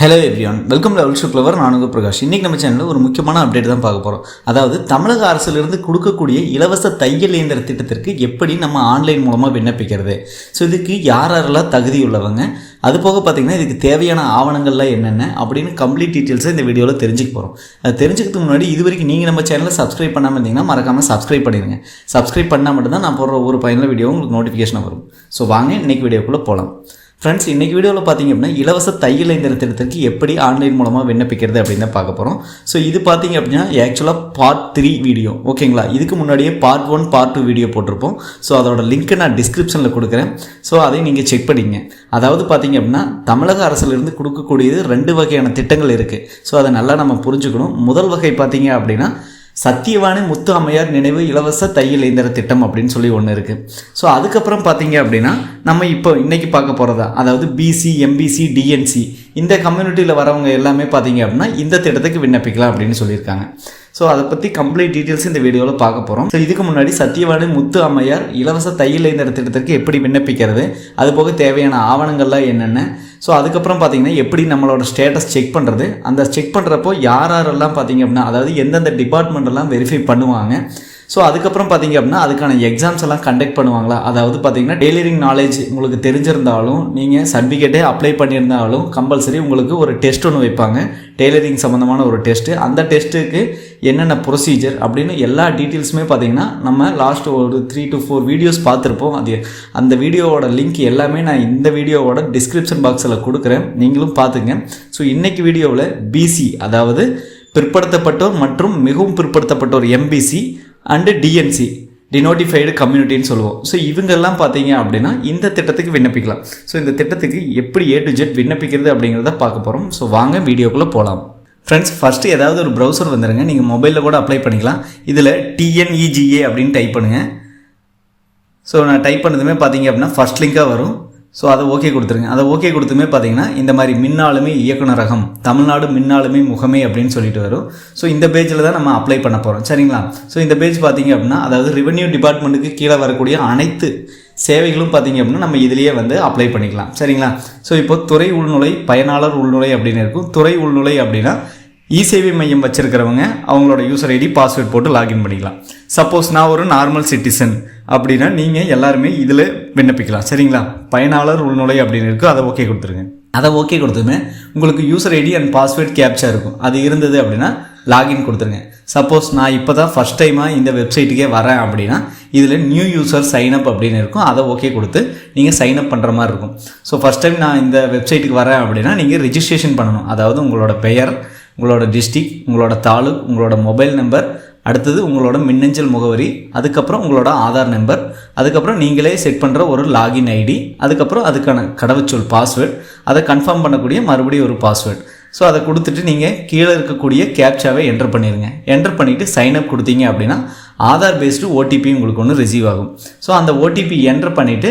Hello everyone welcome லெவல் சுக்லவர் நானுங்க பிரகாஷ். இன்றைக்கி நம்ம சேனலில் ஒரு முக்கியமான அப்டேட் தான் பார்க்க போகிறோம் அதாவது தமிழக அரசிலிருந்து கொடுக்கக்கூடிய இலவச தையல் இயந்திர திட்டத்திற்கு எப்படி நம்ம ஆன்லைன் மூலமாக விண்ணப்பிக்கிறது? ஸோ இதுக்கு யார் யாரெல்லாம் தகுதி உள்ளவங்க? அது போக பார்த்திங்கன்னா இதுக்கு தேவையான ஆவணங்கள்லாம் என்னென்ன? அப்படின்னு கம்ப்ளீட் டீட்டெயில்ஸை இந்த வீடியோவில் தெரிஞ்சுக்க போகிறோம் அது தெரிஞ்சுக்கிறதுக்கு முன்னாடி இது வரைக்கும் நீங்கள் நம்ம சேனலை சப்ஸ்கிரைப் பண்ணாமல் இருந்தீங்கன்னா மறக்காமல் சப்ஸ்கிரைப் பண்ணிடுங்க. சப்ஸ்கிரைப் பண்ணால் மட்டும்தான் நான் போடுற ஒரு பயனுள்ள வீடியோ உங்களுக்கு நோட்டிஃபிகேஷன் வரும். ஸோ வாங்க இன்றைக்கி வீடியோக்குள்ளே போகலாம் ஃப்ரெண்ட்ஸ் இன்றைக்கி வீடியோவில் பார்த்தீங்க அப்படின்னா இலவச தையல் இயந்திர திட்டத்திற்கு எப்படி ஆன்லைன் மூலமாக விண்ணப்பிக்கிறது அப்படின்னு தான் பார்க்க போகிறோம் ஸோ இது பார்த்தீங்க அப்படின்னா ஆக்சுவலாக பார்ட் த்ரீ வீடியோ ஓகேங்களா இதுக்கு முன்னாடியே part one part two video போட்டிருப்போம். ஸோ அதோட லிங்க்கை நான் டிஸ்கிரிப்ஷனில் கொடுக்குறேன். ஸோ அதை நீங்கள் செக் பண்ணிங்க அதாவது பார்த்தீங்க அப்படின்னா தமிழக அரசிலிருந்து கொடுக்கக்கூடியது ரெண்டு வகையான திட்டங்கள் இருக்குது ஸோ அதை நல்லா நம்ம புரிஞ்சுக்கணும். முதல் வகை பார்த்தீங்க அப்படின்னா சத்தியவாணி முத்து அம்மையார் நினைவு இலவச தையல் இயந்திர திட்டம் அப்படின்னு சொல்லி ஒன்று இருக்குது ஸோ அதுக்கப்புறம் பார்த்தீங்க அப்படின்னா நம்ம இப்போ இன்றைக்கி பார்க்க போகிறதா அதாவது பிசி எம்பிசி டிஎன்சி இந்த கம்யூனிட்டியில் வரவங்க எல்லாமே பார்த்தீங்க அப்படின்னா இந்த திட்டத்துக்கு விண்ணப்பிக்கலாம் அப்படின்னு சொல்லியிருக்காங்க. ஸோ அதை பற்றி கம்ப்ளீட் டீட்டெயில்ஸ் இந்த வீடியோவில் பார்க்க போகிறோம் ஸோ இதுக்கு முன்னாடி சத்தியவாணி முத்து அம்மையார் இலவச தையல் இயந்திர திட்டத்திற்கு எப்படி விண்ணப்பிக்கிறது? அது போக தேவையான ஆவணங்கள்லாம் என்னென்ன? ஸோ அதுக்கப்புறம் பார்த்தீங்கன்னா எப்படி நம்மளோட ஸ்டேட்டஸ் செக் பண்ணுறது அந்த செக் பண்ணுறப்போ யார் யாரெல்லாம் பார்த்தீங்க அப்படின்னா அதாவது எந்தெந்த டிபார்ட்மெண்ட்டெல்லாம் வெரிஃபை பண்ணுவாங்க? ஸோ அதுக்கப்புறம் பார்த்தீங்க அப்படின்னா அதுக்கான எக்ஸாம்ஸ் எல்லாம் கண்டக்ட் பண்ணுவாங்களா? அதாவது பார்த்தீங்கன்னா டெய்லரிங் நாலேஜ் உங்களுக்கு தெரிஞ்சிருந்தாலும் நீங்கள் சர்டிஃபிகேட்டே அப்ளை பண்ணியிருந்தாலும் கம்பல்சரி உங்களுக்கு ஒரு டெஸ்ட் ஒன்று வைப்பாங்க. டெய்லரிங் சம்மந்தமான ஒரு டெஸ்ட்டு அந்த டெஸ்ட்டுக்கு என்னென்ன ப்ரொசீஜர் அப்படின்னு எல்லா டீட்டெயில்ஸுமே பார்த்தீங்கன்னா நம்ம லாஸ்ட் ஒரு த்ரீ டு ஃபோர் வீடியோஸ் பார்த்துருப்போம். அது அந்த வீடியோவோட லிங்க் எல்லாமே நான் இந்த வீடியோவோட டிஸ்கிரிப்ஷன் பாக்ஸில் கொடுக்குறேன். நீங்களும் பார்த்துங்க. ஸோ இன்றைக்கி வீடியோவில் பிசி அதாவது பிற்படுத்தப்பட்டோர் மற்றும் மிகவும் பிற்படுத்தப்பட்டோர் எம்பிசி அண்டு டிஎன்சி டினோட்டிஃபைடு கம்யூனிட்டின்னு சொல்லுவோம். ஸோ இவங்கெல்லாம் பார்த்தீங்க அப்படின்னா இந்த திட்டத்துக்கு விண்ணப்பிக்கலாம். ஸோ இந்த திட்டத்துக்கு எப்படி ஏ டு ஜெட் விண்ணப்பிக்கிறது அப்படிங்கிறத பார்க்க போகிறோம் ஸோ வாங்க வீடியோக்குள்ளே போகலாம் ஃப்ரெண்ட்ஸ் ஃபஸ்ட்டு ஏதாவது ஒரு ப்ரௌசர் வந்துடுங்க நீங்கள் மொபைலில் கூட அப்ளை பண்ணிக்கலாம். இதில் டிஎன்இஜிஏ அப்படின்னு டைப் பண்ணுங்கள் ஸோ நான் டைப் பண்ணதுமே பார்த்தீங்க அப்படின்னா ஃபஸ்ட் லிங்காக வரும். ஸோ அதை ஓகே கொடுத்துருங்க. அதை ஓகே கொடுத்துமே பார்த்தீங்கன்னா இந்த மாதிரி மின்னாளுமை ரகம் தமிழ்நாடு மின்னாளுமை முகமை அப்படின்னு சொல்லிட்டு வரும். ஸோ இந்த பேஜில் தான் நம்ம அப்ளை பண்ண போகிறோம் சரிங்களா? ஸோ இந்த பேஜ் பார்த்தீங்க அப்படின்னா அதாவது ரெவென்யூ டிபார்ட்மெண்ட்டுக்கு கீழே வரக்கூடிய அனைத்து சேவைகளும் பார்த்தீங்க அப்படின்னா நம்ம இதுலேயே வந்து அப்ளை பண்ணிக்கலாம். சரிங்களா? ஸோ இப்போ துறை உள்நுழை பயனாளர் உள்நுழை அப்படின்னு இருக்கும். துறை உள்நுழை அப்படின்னா இ சேவை மையம் வச்சுருக்கிறவங்க அவங்களோட யூசர் ஐடி பாஸ்வேர்ட் போட்டு லாகின் பண்ணிக்கலாம். சப்போஸ் நான் ஒரு நார்மல் சிட்டிசன் அப்படின்னா நீங்கள் எல்லாருமே இதில் விண்ணப்பிக்கலாம். சரிங்களா? பயனாளர் உள்நுழை அப்படின்னு இருக்கும் அதை ஓகே கொடுத்துருங்க. அதை ஓகே கொடுத்துமே உங்களுக்கு user ID and password captcha இருக்கும். அது இருந்தது அப்படின்னா லாகின் கொடுத்துருங்க. சப்போஸ் நான் இப்போ தான் ஃபஸ்ட் டைமாக இந்த வெப்சைட்டுக்கே வரேன் அப்படின்னா இதில் நியூ யூசர் சைன் அப் அப்படின்னு இருக்கும். அதை ஓகே கொடுத்து நீங்கள் சைன் அப் பண்ணுற மாதிரி இருக்கும். ஸோ ஃபஸ்ட் டைம் நான் இந்த வெப்சைட்டுக்கு வரேன் அப்படின்னா நீங்கள் ரிஜிஸ்ட்ரேஷன் பண்ணணும். அதாவது உங்களோட பெயர் உங்களோட டிஸ்ட்ரிக் உங்களோட தாலுக் உங்களோட மொபைல் நம்பர் அடுத்தது உங்களோட மின்னஞ்சல் முகவரி அதுக்கப்புறம் உங்களோட ஆதார் நம்பர் அதுக்கப்புறம் நீங்களே செட் பண்ணுற ஒரு லாகின் ஐடி அதுக்கப்புறம் அதுக்கான கடவுச்சொல் பாஸ்வேர்ட் அதை கன்ஃபார்ம் பண்ணக்கூடிய மறுபடியும் ஒரு பாஸ்வேர்ட் ஸோ அதை கொடுத்துட்டு நீங்கள் கீழே இருக்கக்கூடிய கேப்சாவை என்டர் பண்ணிடுங்க என்டர் பண்ணிவிட்டு சைன்அப் கொடுத்தீங்க அப்படின்னா ஆதார் பேஸ்டு ஓடிபி உங்களுக்கு ஒன்று ரிசீவ் ஆகும். ஸோ அந்த ஓடிபி என்டர் பண்ணிவிட்டு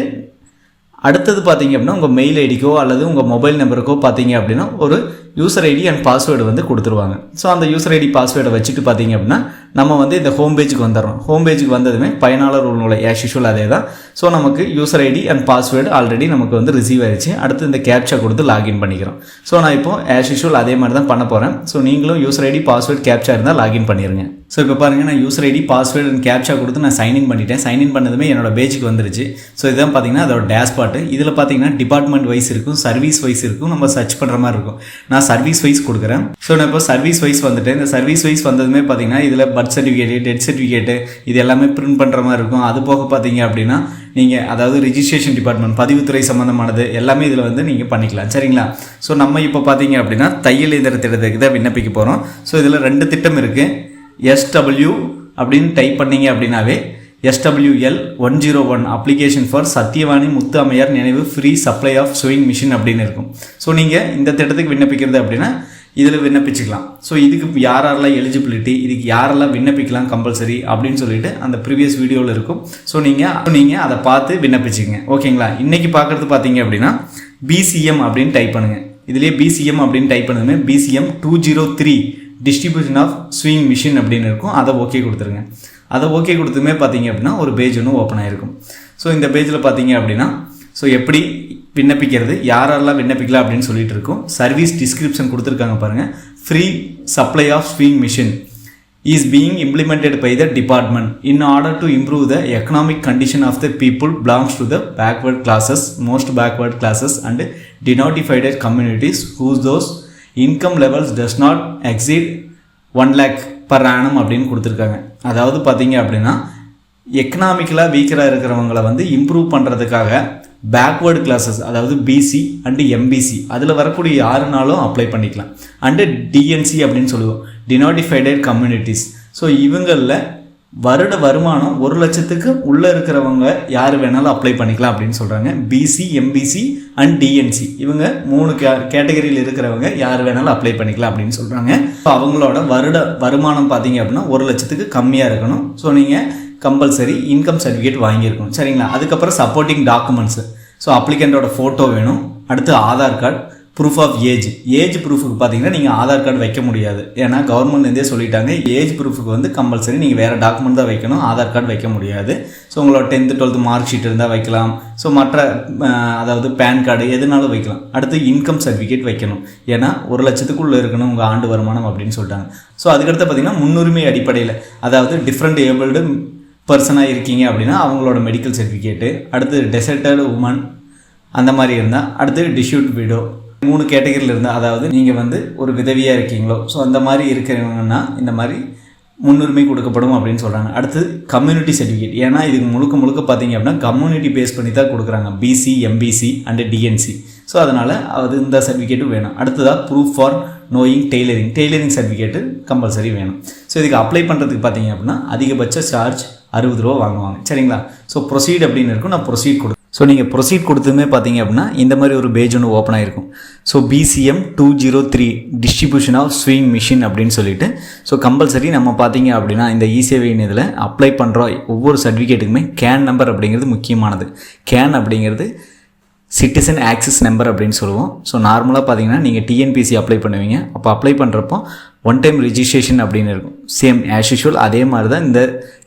அடுத்தது பார்த்தீங்க அப்படின்னா உங்கள் மெயில் ஐடிக்கோ அல்லது உங்கள் மொபைல் நம்பருக்கோ பார்த்தீங்க அப்படின்னா ஒரு யூசர் ஐடி அண்ட் பாஸ்வேர்டு வந்து கொடுத்துருவாங்க. ஸோ அந்த யூசர் ஐடி பாஸ்வேர்டை வச்சுட்டு பார்த்தீங்க அப்படின்னா நம்ம வந்து இந்த ஹோம் பேஜுக்கு வந்துடுறோம். ஹோம் பேஜுக்கு வந்ததுமே பயனாளர் உள்ள ஆஸ் யூஷுவல் அதே தான் ஸோ நமக்கு user ID and password already நமக்கு வந்து ரிசீவ் ஆயிடுச்சு. அடுத்து இந்த கேப்சா கொடுத்து லாகின் பண்ணிக்கிறோம். ஸோ நான் இப்போ ஆஸ் யூஷுவல் அதே மாதிரி தான் பண்ண போகிறேன் ஸோ நீங்களும் யூசர் ஐடி பாஸ்வேர்டு கேப்சா இருந்தால் லாகின் பண்ணிடுங்க ஸோ இப்போ பாருங்கள் நான் user ID password and captcha கொடுத்து நான் சைன்இன் பண்ணிட்டேன். சைன்இன் பண்ணதுமே என்னோட பேஜுக்கு வந்துருச்சு. ஸோ இதுதான் பார்த்தீங்கன்னா அதோட டேஷ்பார்ட் இதில் பார்த்தீங்கன்னா டிபார்ட்மெண்ட் வைஸ் இருக்கும் சர்வீஸ் வைஸ் இருக்கும் நம்ம சர்ச் பண்ணுற மாதிரி இருக்கும். நான் சர்வீஸ் வைஸ் கொடுக்குறேன். ஸோ நான் இப்போ சர்வீஸ் வைஸ் வந்துட்டேன். இந்த சர்வீஸ் வைஸ் வந்ததுமே பார்த்தீங்கன்னா இதில் பர்த் சர்டிஃபிகேட்டு டெத் சர்டிஃபிகேட்டு இது எல்லாமே பிரிண்ட் பண்ணுற மாதிரி இருக்கும். அது போக பார்த்தீங்க அப்படின்னா நீங்கள் அதாவது ரிஜிஸ்ட்ரேஷன் டிபார்ட்மெண்ட் பதிவுத்துறை சம்மந்தமானது எல்லாமே இதில் வந்து நீங்கள் பண்ணிக்கலாம். சரிங்களா? ஸோ நம்ம இப்போ பார்த்தீங்க அப்படின்னா தையல் இயந்திர திட்டத்துக்கு தான் விண்ணப்பிக்க போகிறோம் ஸோ இதில் ரெண்டு திட்டம் இருக்குது எஸ்டபிள்யூ அப்படின்னு டைப் பண்ணீங்க அப்படின்னாவே SWL one zero one application for Sathyavani Muthu அம்மையார் நினைவு free supply of sewing machine அப்படின்னு இருக்கும். ஸோ நீங்கள் இந்த திட்டத்துக்கு விண்ணப்பிக்கிறது அப்படின்னா இதில் விண்ணப்பிச்சுக்கலாம். ஸோ இதுக்கு யாரெல்லாம் எலிஜிபிலிட்டி இதுக்கு யாரெல்லாம் விண்ணப்பிக்கலாம் கம்பல்சரி அப்படின்னு சொல்லிட்டு அந்த ப்ரீவியஸ் வீடியோவில் இருக்கும். ஸோ நீங்கள் நீங்கள் அதை பார்த்து விண்ணப்பிச்சுங்க ஓகேங்களா இன்றைக்கி பார்க்குறது பார்த்தீங்க அப்படின்னா பிசிஎம் அப்படின்னு டைப் பண்ணுங்கள் இதுலேயே பிசிஎம் அப்படின்னு டைப் பண்ணுங்க PCM two zero three distribution of sewing machine அப்படின்னு இருக்கும். அதை ஓகே கொடுத்துருங்க. அதை ஓகே கொடுத்துமே பார்த்தீங்க அப்படின்னா ஒரு பேஜ் ஒன்று ஓப்பன் ஆகிருக்கும் ஸோ இந்த பேஜில் பார்த்தீங்க அப்படின்னா ஸோ எப்படி விண்ணப்பிக்கிறது யாரெல்லாம் விண்ணப்பிக்கலாம் அப்படின்னு சொல்லிட்டு இருக்கோம். சர்வீஸ் டிஸ்கிரிப்ஷன் கொடுத்துருக்காங்க பாருங்கள் free supply of sewing machine is being implemented by the department in order to improve the economic condition of the people belongs to the backward classes most backward classes and denotified communities whose those income levels does not exceed one lakh per annum அப்படின்னு கொடுத்துருக்காங்க. அதாவது பார்த்தீங்க அப்படின்னா எக்கனாமிக்கலாக வீக்கராக இருக்கிறவங்கள வந்து improve பண்ணுறதுக்காக backward classes அதாவது BC and MBC அதில் வரக்கூடிய யாருனாலும் அப்ளை பண்ணிக்கலாம். அண்டு டிஎன்சி அப்படின்னு சொல்லுவோம். டினோட்டிஃபைடட் கம்யூனிட்டிஸ் ஸோ இவங்களில் வருட வருமானம் ஒரு லட்சத்துக்கு உள்ளே இருக்கிறவங்க யார் வேணாலும் அப்ளை பண்ணிக்கலாம் அப்படின்னு சொல்கிறாங்க பிசி எம்பிசி அண்ட் டிஎன்சி இவங்க மூணு கே கேட்டகரியில் இருக்கிறவங்க யார் வேணாலும் அப்ளை பண்ணிக்கலாம் அப்படின்னு சொல்கிறாங்க ஸோ அவங்களோட வருட வருமானம் பார்த்தீங்க அப்படின்னா ஒரு லட்சத்துக்கு கம்மியாக இருக்கணும். ஸோ நீங்கள் கம்பல்சரி இன்கம் சர்டிஃபிகேட் வாங்கியிருக்கணும். சரிங்களா? அதுக்கப்புறம் சப்போர்ட்டிங் டாக்குமெண்ட்ஸு ஸோ அப்ளிகண்ட்டோட ஃபோட்டோ வேணும். அடுத்து Aadhaar card proof of age age ப்ரூஃபுக்கு பார்த்தீங்கன்னா நீங்கள் ஆதார் கார்டு வைக்க முடியாது. ஏன்னா கவர்மெண்ட்லேருந்தே சொல்லிட்டாங்க ஏஜ் ப்ரூஃபுக்கு வந்து கம்பல்சரி நீங்கள் வேறு டாக்குமெண்ட் தான் வைக்கணும் ஆதார் கார்டு வைக்க முடியாது. ஸோ உங்களோட டென்த்து டுவெல்த்து மார்க் ஷீட் இருந்தால் வைக்கலாம். ஸோ மற்ற அதாவது பேன் கார்டு எதுனாலும் வைக்கலாம். அடுத்து இன்கம் சர்டிஃபிகேட் வைக்கணும். ஏன்னா ஒரு லட்சத்துக்குள்ளே இருக்கணும் உங்கள் ஆண்டு வருமானம் அப்படின்னு சொல்லிட்டாங்க. ஸோ அதுக்கடுத்து பார்த்தீங்கன்னா முன்னுரிமை அடிப்படையில் அதாவது டிஃப்ரெண்ட் ஏபிள்டு பர்சனாக இருக்கீங்க அப்படின்னா அவங்களோட மெடிக்கல் சர்டிஃபிகேட்டு அடுத்து டெசர்டட் உமன் அந்த மாதிரி இருந்தால் அடுத்து டிஷ்யூட் விடோ மூணு கேட்டகரியில் இருந்தால் அதாவது நீங்கள் வந்து ஒரு விதவியாக இருக்கீங்களோ ஸோ அந்த மாதிரி இருக்கிறவங்கன்னா இந்த மாதிரி முன்னுரிமை கொடுக்கப்படும் அப்படின்னு சொல்கிறாங்க அடுத்து கம்யூனிட்டி சர்டிஃபிகேட் ஏன்னா இதுக்கு முழுக்க முழுக்க பார்த்தீங்க அப்படின்னா கம்யூனிட்டி பேஸ் பண்ணி தான் கொடுக்குறாங்க BC MBC and DNC so அதனால் அது இந்த சர்டிஃபிகேட்டும் வேணும். அடுத்ததாக proof for knowing tailoring tailoring certificate compulsory வேணும். ஸோ இதுக்கு அப்ளை பண்ணுறதுக்கு பார்த்தீங்க அப்படின்னா அதிகபட்ச சார்ஜ் அறுபது ரூபா வாங்குவாங்க. சரிங்களா? ஸோ ப்ரொசீட் அப்படின்னு இருக்கும். நான் ப்ரொசீட் கொடு ஸோ நீங்கள் ப்ரொசீட் கொடுத்துமே பார்த்தீங்க அப்படின்னா இந்த மாதிரி ஒரு பேஜ் ஒன்று ஓப்பன் ஆகிருக்கும் so PCM two zero three distribution of sewing machine அப்படின்னு சொல்லிட்டு ஸோ கம்பல்சரி நம்ம பார்த்தீங்க அப்படின்னா இந்த இசேவையின் இதில் அப்ளை பண்ணுற ஒவ்வொரு சர்டிஃபிகேட்டுக்குமே கேன் நம்பர் அப்படிங்கிறது முக்கியமானது. கேன் அப்படிங்கிறது சிட்டிசன் ஆக்சஸ் நம்பர் அப்படின்னு சொல்லுவோம். ஸோ நார்மலாக பார்த்தீங்கன்னா நீங்கள் டிஎன்பிசி அப்ளை பண்ணுவீங்க. அப்போ அப்ளை பண்ணுறப்போ ஒன் டைம் ரிஜிஸ்ட்ரேஷன் அப்படின்னு இருக்கும். சேம் ஆஸ் யூஷுவல் அதே மாதிரி தான் இந்த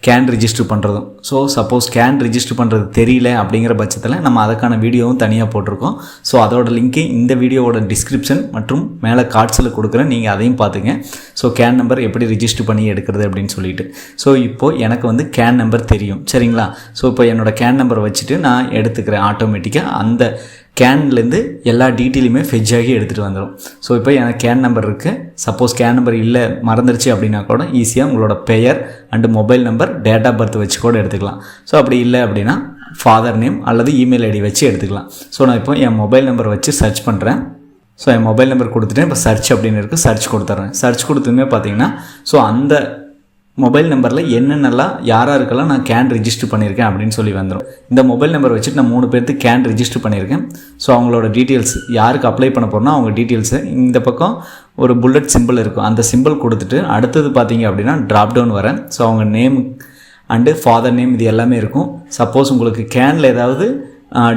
கேன் ரிஜிஸ்டர் பண்ணுறதும் ஸோ சப்போஸ் கேன் ரிஜிஸ்டர் பண்ணுறது தெரியல அப்படிங்கிற பட்சத்தில் நம்ம அதுக்கான வீடியோவும் தனியாக போட்டிருக்கோம். ஸோ அதோட லிங்க்கு இந்த வீடியோவோட டிஸ்கிரிப்ஷன் மற்றும் மேலே கார்ட்ஸில் கொடுக்குறேன் நீங்கள் அதையும் பார்த்துங்க. ஸோ கேன் நம்பர் எப்படி ரிஜிஸ்டர் பண்ணி எடுக்கிறது அப்படின்னு சொல்லிட்டு. ஸோ இப்போது எனக்கு வந்து கேன் நம்பர் தெரியும். சரிங்களா? ஸோ இப்போ என்னோடய கேன் நம்பர் வச்சுட்டு நான் எடுத்துக்கிறேன் ஆட்டோமேட்டிக்காக அந்த கேன்லேருந்து எல்லா டீட்டெயிலுமே ஃபெஜ் ஆகி எடுத்துகிட்டு வந்துடும் ஸோ இப்போ எனக்கு கேன் நம்பர் இருக்குது சப்போஸ் கேன் நம்பர் இல்லை மறந்துருச்சு அப்படின்னா கூட ஈஸியாக உங்களோட பெயர் and mobile number date of birth வச்சு கூட எடுத்துக்கலாம். ஸோ அப்படி இல்லை அப்படின்னா ஃபாதர் நேம் அல்லது இமெயில் ஐடி வச்சு எடுத்துக்கலாம். ஸோ நான் இப்போ என் மொபைல் நம்பர் வச்சு சர்ச் பண்ணுறேன் ஸோ என் மொபைல் நம்பர் கொடுத்துட்டேன். இப்போ சர்ச் அப்படின்னு இருக்குது சர்ச் கொடுத்துட்றேன். சர்ச் கொடுத்துமே பார்த்தீங்கன்னா ஸோ அந்த மொபைல் நம்பரில் என்னென்னலாம் யாராருக்கெல்லாம் நான் கேன் ரிஜிஸ்டர் பண்ணியிருக்கேன் அப்படின்னு சொல்லி வந்துடும் இந்த மொபைல் நம்பர் வச்சுட்டு நான் மூணு பேர்த்துக்கு கேன் ரிஜிஸ்டர் பண்ணியிருக்கேன் ஸோ அவங்களோட டீட்டெயில்ஸ் யாருக்கு அப்ளை பண்ண போகிறோன்னா அவங்க டீட்டெயில்ஸு இந்த பக்கம் ஒரு புல்லட் சிம்பிள் இருக்கும். அந்த சிம்பிள் கொடுத்துட்டு அடுத்தது பார்த்தீங்க அப்படின்னா ட்ராப் டவுன் வரேன் ஸோ அவங்க நேம் அண்டு ஃபாதர் நேம் இது எல்லாமே இருக்கும். சப்போஸ் உங்களுக்கு கேனில் ஏதாவது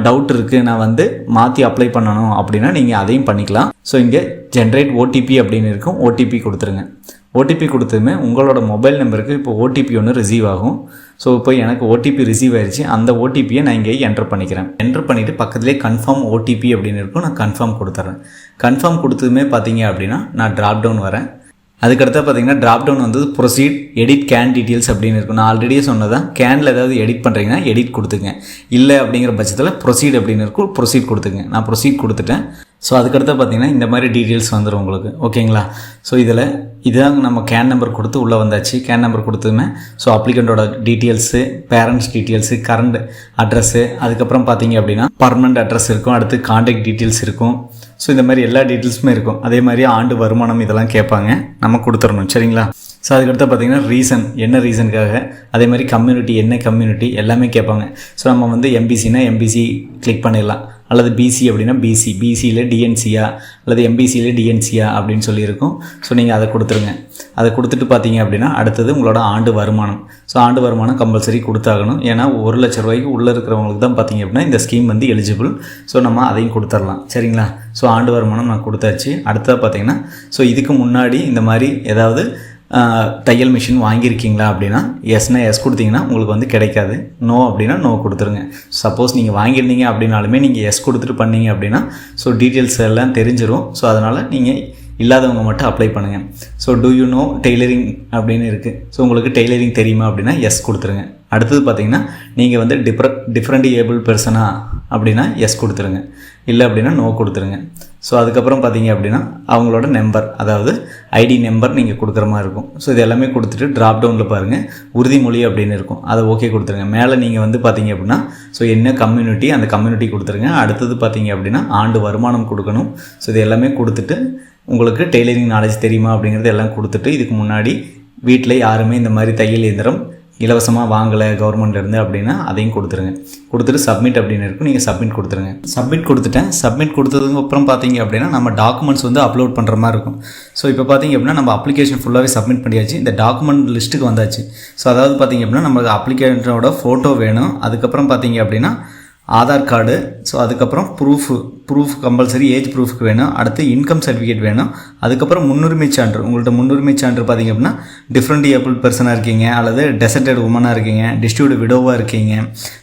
டவுட் இருக்குது நான் வந்து மாற்றி அப்ளை பண்ணணும் அப்படின்னா நீங்கள் அதையும் பண்ணிக்கலாம். ஸோ இங்கே ஜென்ரேட் ஓடிபி அப்படின்னு இருக்கும். ஓடிபி கொடுத்துருங்க. ஓடிபி கொடுத்ததுமே உங்களோட மொபைல் நம்பருக்கு இப்போ ஓடிபி ஒன்று ரிசீவ் ஆகும். ஸோ இப்போ எனக்கு ஓடிபி ரிசீவ் ஆயிடுச்சு அந்த ஓடிபியை நான் இங்கே என்டர் பண்ணிக்கிறேன். என்டர் பண்ணிவிட்டு பக்கத்துலேயே கன்ஃபார்ம் ஓடிபி அப்படின்னு இருக்கும். நான் கன்ஃபார்ம் கொடுத்துட்றேன் கன்ஃபார்ம் கொடுத்ததுமே பார்த்தீங்க அப்படின்னா நான் ட்ராப் டவுன் வரேன். அதுக்கடுத்து பார்த்தீங்கன்னா ட்ராப் டவுன் வந்து ப்ரொசீட் எடிட் கேன் டீட்டெயில்ஸ் அப்படின்னு இருக்கும். நான் ஆல்ரெடியே சொன்னதான் கேனில் ஏதாவது எடிட் பண்ணுறீங்கன்னா எடிட் கொடுத்துங்க இல்லை அப்படிங்கிற பட்சத்தில் ப்ரொசீட் அப்படின்னு இருக்கும். ப்ரொசீட் கொடுத்துங்க நான் ப்ரொசீட் கொடுத்துட்டேன். ஸோ அதுக்கடுத்து பார்த்தீங்கன்னா இந்த மாதிரி டீட்டெயில்ஸ் வந்துடும் உங்களுக்கு. ஓகேங்களா ஸோ இதில் இதுதான் நம்ம கேன் நம்பர் கொடுத்து உள்ளே வந்தாச்சு. கேன் நம்பர் கொடுத்ததுமே so அப்ளிகண்ட்டோட details parents details current address அதுக்கப்புறம் பார்த்தீங்க அப்படின்னா பர்மனண்ட் அட்ரஸ் இருக்கும். அடுத்து காண்டாக்ட் டீட்டெயில்ஸ் இருக்கும். ஸோ இந்த மாதிரி எல்லா டீட்டெயில்ஸுமே இருக்கும். அதே மாதிரி ஆண்டு வருமானம் இதெல்லாம் கேட்பாங்க. நம்ம கொடுத்துடணும். சரிங்களா? ஸோ அதுக்கடுத்து பார்த்தீங்கன்னா ரீசன் என்ன ரீசனுக்காக அதே மாதிரி கம்யூனிட்டி என்ன கம்யூனிட்டி எல்லாமே கேட்பாங்க. ஸோ நம்ம வந்து எம்பிசினா எம்பிசி கிளிக் பண்ணிடலாம். அல்லது பிசி அப்படின்னா பிசி பிசியில் டிஎன்சியா அல்லது எம்பிசியில் டிஎன்சியா அப்படின்னு சொல்லியிருக்கும். ஸோ நீங்கள் அதை கொடுத்துருங்க. அதை கொடுத்துட்டு பார்த்தீங்க அப்படின்னா அடுத்தது உங்களோட ஆண்டு வருமானம். ஸோ ஆண்டு வருமானம் கம்பல்சரி கொடுத்தாகணும். ஏன்னா ஒரு லட்ச ரூபாய்க்கு உள்ளே இருக்கிறவங்களுக்கு தான் பார்த்தீங்க அப்படின்னா இந்த ஸ்கீம் வந்து எலிஜிபிள் ஸோ நம்ம அதையும் கொடுத்துடலாம். சரிங்களா? ஸோ ஆண்டு வருமானம் நான் கொடுத்தாச்சு. அடுத்தது பார்த்தீங்கன்னா ஸோ இதுக்கு முன்னாடி இந்த மாதிரி ஏதாவது தையல் மிஷின் வாங்கியிருக்கீங்களா அப்படின்னா எஸ்னா எஸ் கொடுத்தீங்கன்னா உங்களுக்கு வந்து கிடைக்காது. நோ அப்படின்னா நோ கொடுத்துருங்க. சப்போஸ் நீங்கள் வாங்கியிருந்தீங்க அப்படின்னாலுமே நீங்கள் எஸ் கொடுத்துட்டு பண்ணீங்க அப்படின்னா ஸோ டீட்டெயில்ஸ் எல்லாம் தெரிஞ்சிடும் ஸோ அதனால் நீங்கள் இல்லாதவங்க மட்டும் அப்ளை பண்ணுங்கள் so do you know tailoring அப்படின்னு இருக்குது ஸோ உங்களுக்கு டெய்லரிங் தெரியுமா அப்படின்னா எஸ் கொடுத்துருங்க. அடுத்தது பார்த்தீங்கன்னா நீங்கள் வந்து டிஃப்ரெண்ட் டிஃப்ரெண்ட் ஏபிள் பர்சனா அப்படின்னா எஸ் கொடுத்துருங்க. இல்லை அப்படின்னா நோ கொடுத்துருங்க. ஸோ அதுக்கப்புறம் பார்த்தீங்க அப்படின்னா அவங்களோட நம்பர் அதாவது ஐடி நம்பர் நீங்கள் கொடுக்குற மாதிரி இருக்கும். ஸோ இது எல்லாமே கொடுத்துட்டு ட்ராப் டவுனில் பாருங்கள் உறுதிமொழி அப்படின்னு இருக்கும். அதை ஓகே கொடுத்துருங்க. மேலே நீங்கள் வந்து பார்த்தீங்க அப்படின்னா ஸோ என்ன கம்யூனிட்டி அந்த கம்யூனிட்டி கொடுத்துருங்க. அடுத்தது பார்த்தீங்க அப்படின்னா ஆண்டு வருமானம் கொடுக்கணும். ஸோ இது எல்லாமே கொடுத்துட்டு உங்களுக்கு டெய்லரிங் நாலேஜ் தெரியுமா அப்படிங்கிறது எல்லாம் கொடுத்துட்டு இதுக்கு முன்னாடி வீட்டில் யாருமே இந்த மாதிரி தையல் இயந்திரம் இலவசமாக வாங்கலை கவர்மெண்ட்லேருந்து அப்படின்னா அதையும் கொடுத்துருங்க. கொடுத்துட்டு சப்மிட் அப்படின்னு இருக்கும். நீங்கள் சப்மிட் கொடுத்துருங்க. சப்மிட் கொடுத்துட்டேன். சப்மிட் கொடுத்ததுக்கு அப்புறம் பார்த்தீங்க அப்படின்னா நம்ம டாக்குமெண்ட்ஸ் வந்து அப்லோட் பண்ணுற மாதிரி இருக்கும். ஸோ இப்போ பார்த்தீங்க அப்படின்னா நம்ம அப்ளிகேஷன் ஃபுல்லாகவே சப்மிட் பண்ணியாச்சு. இந்த டாக்குமெண்ட் லிஸ்ட்டுக்கு வந்தாச்சு. ஸோ அதாவது பார்த்தீங்க அப்படின்னா நம்மளுக்கு அப்ளிகேஷனோட ஃபோட்டோ வேணும். அதுக்கப்புறம் பார்த்தீங்க அப்படின்னா ஆதார் கார்டு ஸோ அதுக்கப்புறம் ப்ரூஃப் ப்ரூஃப் கம்பல்சரி ஏஜ் ப்ரூஃப்க்கு வேணும். அடுத்து இன்கம் சர்டிஃபிகேட் வேணும். அதுக்கப்புறம் முன்னுரிமை சான்று. உங்கள்கிட்ட முன்னுரிமை சான்று பார்த்தீங்க அப்படின்னா டிஃப்ரெண்ட் ஏபிள் பர்சனாக இருக்கீங்க அல்லது டெசர்டட் உமனாக இருக்கீங்க டிஸ்ட்ரிபியூட் விடோவாக இருக்கீங்க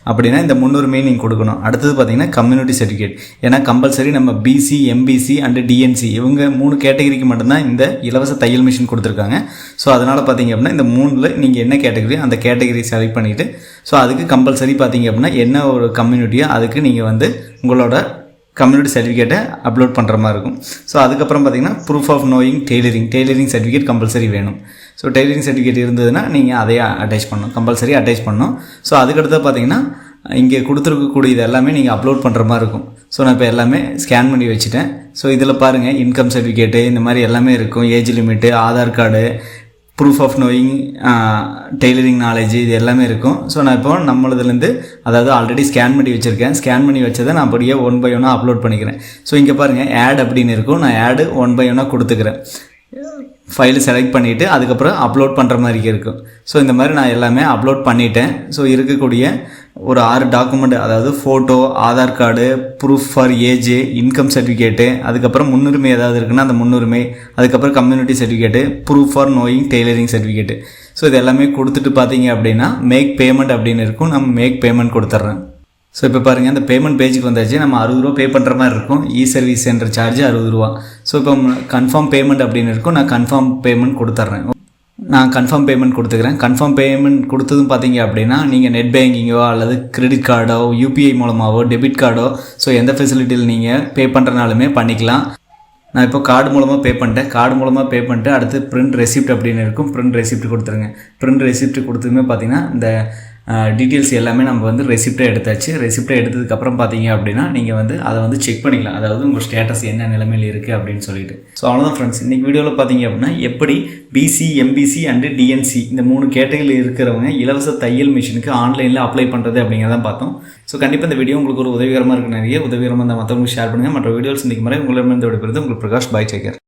அப்படின்னா இந்த முன்னுரிமையை நீங்கள் கொடுக்கணும். அடுத்தது பார்த்தீங்கன்னா கம்யூனிட்டி சர்டிஃபிகேட் ஏன்னா கம்பல்சரி நம்ம பிசி எம்பிசி அண்டு டிஎன்சி இவங்க மூணு கேட்டகரிக்கு மட்டும்தான் இந்த இலவச தையல் மிஷின் கொடுத்துருக்காங்க. ஸோ அதனால் பார்த்தீங்க அப்படின்னா இந்த மூணில் நீங்கள் என்ன கேட்டகரி அந்த கேட்டகரி செலக்ட் பண்ணிவிட்டு ஸோ அதுக்கு கம்பல்சரி பார்த்தீங்க அப்படின்னா என்ன ஒரு கம்யூனிட்டி கம்யூனிட்டியோ அதுக்கு நீங்கள் வந்து உங்களோட கம்யூனிட்டி சர்டிஃபிகேட்டை அப்லோட் பண்ணுற மாதிரி இருக்கும். ஸோ அதுக்கப்புறம் பார்த்தீங்கன்னா proof of knowing tailoring tailoring certificate compulsory வேணும். ஸோ டெய்லரிங் சர்டிஃபிகேட் இருந்ததுன்னா நீங்கள் அதையே அட்டாச் பண்ணணும். கம்பல்சரி அட்டாச் பண்ணணும். ஸோ அதுக்கடுத்து பார்த்தீங்கன்னா இங்கே கொடுத்துருக்கக்கூடிய இது எல்லாமே நீங்கள் அப்லோட் பண்ணுற மாதிரி இருக்கும். ஸோ நான் இப்போ எல்லாமே ஸ்கேன் பண்ணி வச்சுட்டேன். ஸோ இதில் பாருங்கள் இன்கம் சர்டிஃபிகேட்டு இந்த மாதிரி எல்லாமே இருக்கும். Age limit Aadhaar card proof of knowing tailoring knowledge இது எல்லாமே இருக்கும். ஸோ நான் இப்போ நம்மளதுலேருந்து அதாவது ஆல்ரெடி ஸ்கேன் பண்ணி வச்சுருக்கேன். ஸ்கேன் பண்ணி வச்சதை நான் அப்படியே ஒன் பை ஒன்னாக அப்லோட் பண்ணிக்கிறேன். ஸோ இங்கே பாருங்கள் ஆட் அப்படின்னு இருக்கும். நான் ஆடு ஒன் பை ஒன்னாக கொடுத்துக்கிறேன். ஃபைல் செலக்ட் பண்ணிவிட்டு அதுக்கப்புறம் அப்லோட் பண்ணுற மாதிரி இருக்கும் ஸோ இந்த மாதிரி நான் எல்லாமே அப்லோட் பண்ணிட்டேன். ஸோ இருக்கக்கூடிய ஒரு ஆறு டாக்குமெண்ட் அதாவது photo Aadhaar card proof for age income certificate அதுக்கப்புறம் முன்னுரிமை ஏதாவது இருக்குன்னா அந்த முன்னுரிமை அதுக்கப்புறம் community certificate proof for knowing tailoring certificate so இது எல்லாமே கொடுத்துட்டு பார்த்தீங்க அப்படின்னா மேக் பேமெண்ட் அப்படின்னு இருக்கும். நம்ம மேக் பேமெண்ட் கொடுத்துட்றேன் ஸோ இப்போ பாருங்கள் அந்த பேமெண்ட் பேஜுக்கு வந்தாச்சு. நம்ம அறுபது ரூபா பே பண்ணுற மாதிரி இருக்கும். இ சர்வீஸ் சென்டர் சார்ஜ் அறுபது ரூபா. ஸோ இப்போ கன்ஃபார்ம் பேமெண்ட் அப்படின்னு இருக்கும். நான் கன்ஃபார்ம் பேமெண்ட் கொடுத்துட்றேன் நான் கன்ஃபார்ம் பேமெண்ட் கொடுத்துக்கிறேன். கன்ஃபார்ம் பேமெண்ட் கொடுத்ததும் பார்த்தீங்க அப்படின்னா நீங்கள் நெட் பேங்கிங்கோ அல்லது கிரெடிட் கார்டோ யூபிஐ மூலமாகவோ டெபிட் கார்டோ ஸோ எந்த ஃபெசிலிட்டியில் நீங்கள் பே பண்ணுறனாலுமே பண்ணிக்கலாம். நான் இப்போ கார்டு மூலமாக பே பண்ணிட்டேன். கார்டு மூலமாக பே பண்ணிட்டு அடுத்து பிரிண்ட் ரெசிப்ட் அப்படின்னு இருக்கும். பிரிண்ட் ரெசிப்ட் கொடுத்துருங்க. பிரிண்ட் ரெசிப்ட் கொடுத்ததுமே பார்த்தீங்கன்னா இந்த டீட்டெயில்ஸ் எல்லாமே நம்ம வந்து ரெசிப்டே எடுத்தாச்சு. ரெசிப்டே எடுத்ததுக்கப்புறம் பார்த்தீங்க அப்படின்னா நீங்கள் வந்து அதை வந்து செக் பண்ணிக்கலாம். அதாவது உங்கள் ஸ்டேட்டஸ் என்ன நிலைமையில் இருக்குது அப்படின்னு சொல்லிட்டு. ஸோ அவ்வளோதான் ஃப்ரெண்ட்ஸ் இன்றைக்கி வீடியோவில் பார்த்தீங்க அப்படின்னா எப்படி பிசி எம்பிசி அண்டு டிஎன்சி இந்த மூணு கேட்டகரியில் இருக்கிறவங்க இலவச தையல் மிஷினுக்கு ஆன்லைனில் அப்ளை பண்ணுறது அப்படிங்கிறத பார்த்தோம். ஸோ கண்டிப்பாக இந்த வீடியோ உங்களுக்கு ஒரு உதவிகரமாக இருக்கு நிறைய. உதவிகரமாக இருந்தால் மற்றவங்களுக்கு ஷேர் பண்ணுங்கள் மற்ற வீடியோஸ் இன்றைக்கு முறை உங்களிடமிருந்து விடுபடுறது உங்களுக்கு பிரகாஷ் பாய் சேகர்